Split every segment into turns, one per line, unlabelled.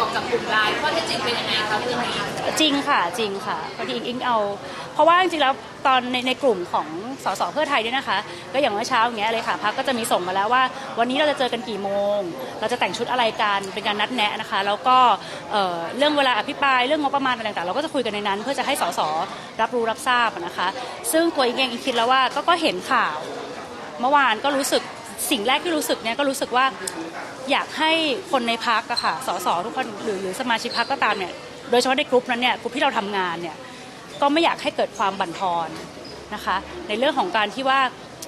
ออกจากกลุ่มไลน์ข้อเท็จจริงเป็นยังไงคะเรื่องนี้
จริงค่ะจริงค่ะพอดีอิงอิงเอา เพราะว่าจริงๆแล้วตอนในในกลุ่มของสสเพื่อไทยเนี่ยนะคะ ก็อย่างเมื่อเช้าอย่างเงี้ยเลยค่ะพักก็จะมีส่งมาแล้วว่า วันนี้เราจะเจอกันกี่โมง เราจะแต่งชุดอะไรกันเป็นการนัดแนะนะคะ แล้วก็เอ่อเรื่องเวลาอภิปรายเรื่องงบประมาณอะไรต่างๆเราก็จะคุยกันในนั้น เพื่อจะให้สสรับรู้รับทราบนะคะ ซึ่งตัวอิงเองอิงคิดแล้วว่าก็ก็เห็นข่าว เมื่อวานก็รู้สึก สิ่งแรกที่รู้สึกเนี่ยก็รู้สึกว่าอยากให้คนในพักอะค่ะสสทุกคนหรือหรือสมาชิกพักก็ตามเนี่ยโดยเฉพาะในกลุ่มนั้นเนี่ยกลุ่มที่เราทำงานเนี่ยก็ไม่อยากให้เกิดความบั่นทอนนะคะ ในเรื่องของการที่ว่า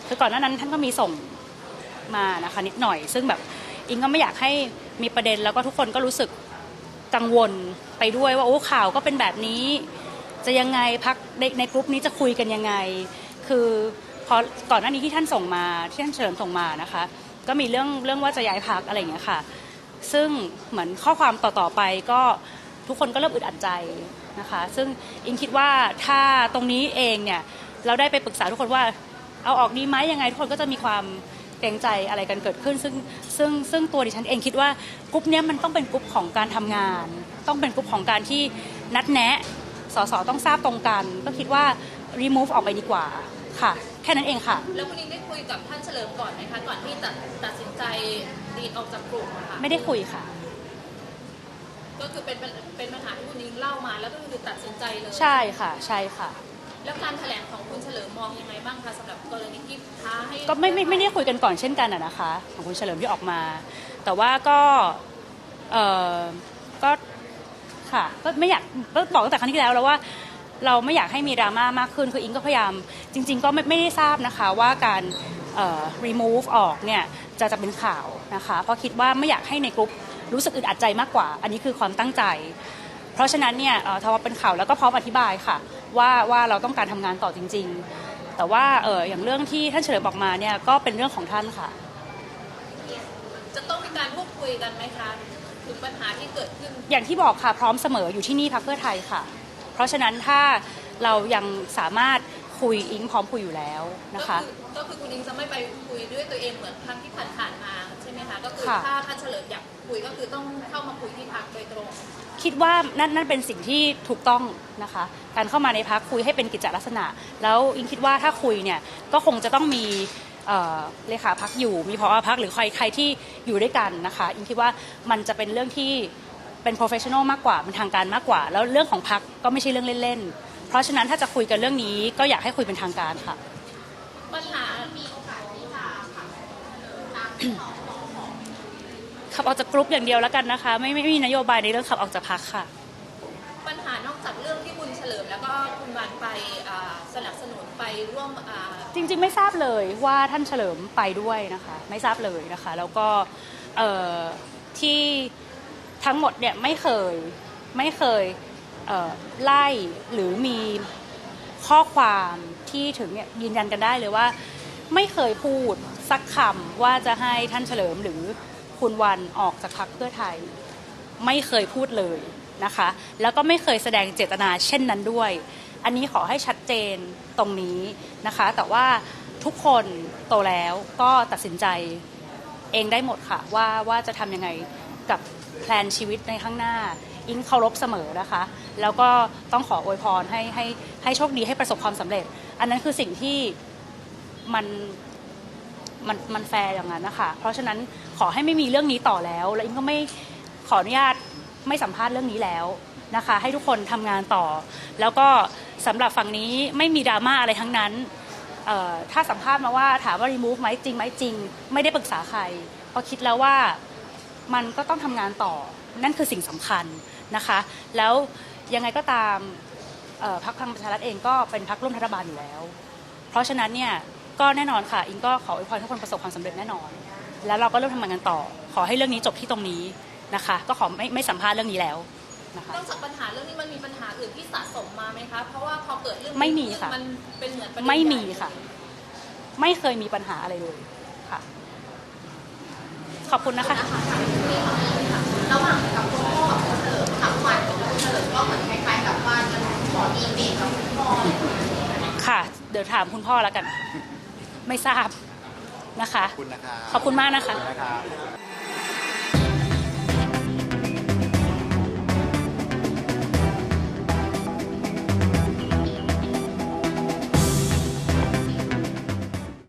คือก่อนหน้านั้นท่านก็มีส่งมานะคะนิดหน่อย ซึ่งแบบอิงก็ไม่อยากให้มีประเด็นแล้วก็ทุกคนก็รู้สึกกังวลไปด้วยว่าโอ้ข่าวก็เป็นแบบนี้ จะยังไงพักในในกลุ่มนี้จะคุยกันยังไง คือ พอก่อนหน้านี้ที่ท่านส่งมาที่ท่านเฉลิมส่งมานะคะ ก็มีเรื่องเรื่องว่าจะย้ายพักอะไรอย่างเงี้ยค่ะ ซึ่งเหมือนข้อความต่อๆไปก็ทุกคนก็เริ่มอึดอัดใจนะคะ ซึ่งอิงคิดว่าถ้าตรงนี้เองเนี่ยเราได้ไปปรึกษาทุกคนว่าเอาออกดีไหมยังไงทุกคนก็จะมีความเกรงใจอะไรกันเกิดขึ้น ซึ่งซึ่งซึ่งตัวดิฉันเองคิดว่ากลุ่มเนี้ยมันต้องเป็นกลุ่มของการทำงาน ต้องเป็นกลุ่มของการที่นัดแนะสสต้องทราบตรงกัน ก็คิดว่า remove ออกไปดีกว่าค่ะ ค่นั้นเองค่ะ
แล้วคุณนิ้งได้คุยกับท่านเฉลิมก่อนไหมคะก่อนที่จะตัดสินใจดีดออกจากกลุ่มอะค่ะ
ไม่ได้คุยค่ะ
ก็คือเป็นเป็นปัญหาที่คุณนิ้งเล่ามาแล้วก็คือตัดสินใจเลย
ใช่ค่ะ ใช่ค่ะ
แล้วการแถลงของคุณเฉลิมมองยังไงบ้างคะสำหรับกรณีที่ท้าให้
ก็ไม่ไม่ไม่ได้คุยกันก่อนเช่นกันอะนะคะ ของคุณเฉลิมที่ออกมา แต่ว่าก็เออก็ค่ะก็ไม่อยากก็บอกตั้งแต่ครั้งที่แล้วแล้วว่า เราไม่อยากให้มีดราม่ามากขึ้น คืออิงก็พยายาม จริง ๆ ก็ไม่ไม่ได้ทราบนะคะว่าการเอ่อ remove ออกเนี่ยจะจะเป็นข่าวนะคะ เพราะคิดว่าไม่อยากให้ในกลุ่มรู้สึกอึดอัดใจมากกว่า อันนี้คือความตั้งใจ เพราะฉะนั้นเนี่ยเอ่อถ้าว่าเป็นข่าวแล้วก็พร้อมอธิบายค่ะ ว่าว่าเราต้องการทำงานต่อจริง ๆ แต่ว่าเอออย่างเรื่องที่ท่านเฉลิมบอกมาเนี่ยก็เป็นเรื่องของท่านค่ะ
จะต้องมีการพูดคุยกันไหมคะถึงปัญหาที่เกิดขึ้น
อย่างที่บอกค่ะพร้อมเสมออยู่ที่นี่พักเพื่อไทยค่ะ เพราะฉะนั้นถ้าเรายังสามารถคุยอิงพร้อมคุยอยู่แล้วนะคะ
ก็คือก็คือคุณนิ้งจะไม่ไปคุยด้วยตัวเองเหมือนครั้งที่ผ่านๆมาใช่ไหมคะก็คือ
ค่ะ
ถ้าท่านเฉลิมอยากคุยก็คือต้องเข้ามาคุยที่พักโดยตรง
คิดว่านั่นนั่นเป็นสิ่งที่ถูกต้องนะคะ การเข้ามาในพักคุยให้เป็นกิจจลักษณะ แล้วอิงคิดว่าถ้าคุยเนี่ยก็คงจะต้องมีเอ่อเลขาพักอยู่ มีพอพักหรือใครใครที่อยู่ด้วยกันนะคะ อิงคิดว่ามันจะเป็นเรื่องที่ เป็น professional มากกว่าเป็นทางการมากกว่า แล้วเรื่องของพักก็ไม่ใช่เรื่องเล่นๆ เพราะฉะนั้นถ้าจะคุยกันเรื่องนี้ก็อยากให้คุยเป็นทางการค่ะ
ปัญหา
ขับออกจากกรุ๊ปอย่างเดียวแล้วกันนะคะไม่ไม่ไม่มีนโยบายในเรื่องขับออกจากพักค่ะ
ปัญหานอกจากเรื่องที่คุณเฉลิมแล้วก็คุณวันไปอ่าสนับสนุนไปร่วมอ่า
จริง ๆ ไม่ทราบเลยว่าท่านเฉลิมไปด้วยนะคะ ไม่ทราบเลยนะคะ แล้วก็เอ่อที่ ทั้งหมดเนี่ยไม่เคยไม่เคยเไล่หรือมีข้อความที่ถึงเนี่ยยืนยันกันได้เลยว่า ไม่เคยพูดสักคำว่าจะให้ท่านเฉลิมหรือคุณวันออกจากพรรคเพื่อไทย ไม่เคยพูดเลยนะคะ แล้วก็ไม่เคยแสดงเจตนาเช่นนั้นด้วย อันนี้ขอให้ชัดเจนตรงนี้นะคะ แต่ว่าทุกคนโตแล้วก็ตัดสินใจเองได้หมดค่ะว่าว่าจะทำยังไงกับ แพลนชีวิตในข้างหน้า อิงเคารพเสมอนะคะ แล้วก็ต้องขออวยพรให้ให้ให้โชคดีให้ประสบความสำเร็จ อันนั้นคือสิ่งที่มันมันมันแฟร์อย่างนั้นนะคะเพราะฉะนั้นขอให้ไม่มีเรื่องนี้ต่อแล้ว แล้วอิงก็ไม่ขออนุญาตไม่สัมภาษณ์เรื่องนี้แล้วนะคะ ให้ทุกคนทำงานต่อ แล้วก็สำหรับฝั่งนี้ไม่มีดราม่าอะไรทั้งนั้นเอ่อถ้าสัมภาษณ์มาว่าถามว่า remove ไหมจริงไหมจริง ไม่ได้ปรึกษาใครเพราะคิดแล้วว่า มันก็ต้องทำงานต่อ นั่นคือสิ่งสำคัญนะคะ แล้วยังไงก็ตามเอ่อพรรคพลังประชารัฐเองก็เป็นพรรคร่วมรัฐบาลอยู่แล้ว เพราะฉะนั้นเนี่ยก็แน่นอนค่ะ อิงก็ขออวยพรให้ทุกคนประสบความสำเร็จแน่นอน แล้วเราก็เริ่มทำงานกันต่อ ขอให้เรื่องนี้จบที่ตรงนี้นะคะ ก็ขอไม่ไม่สัมภาษณ์เรื่องนี้แล้วนะคะ
นอกจากปัญหาเรื่องนี้มันมีปัญหาอื่นที่สะสมมาไหมคะเพราะว่าพอเกิดเรื่อง
ไม่มีค่ะ
มันเป็นเหมือนประเด็น
ไม่มี
ใหญ่
ค่ะ ไม่เคยมีปัญหาอะไรเลยค่ะ ขอบคุณนะคะ
ระหว่างกับคุณพ่อกับคุณเฉลิมค่ะวันของคุณเฉลิมก็เหมือนคล้ายๆกับว่าจะขอดีเบตกับคุณพ่อ
ค่ะ เดี๋ยวถามคุณพ่อแล้วกัน ไม่ทราบนะคะ
ขอบคุณนะครับ
ขอบคุณมากนะคะ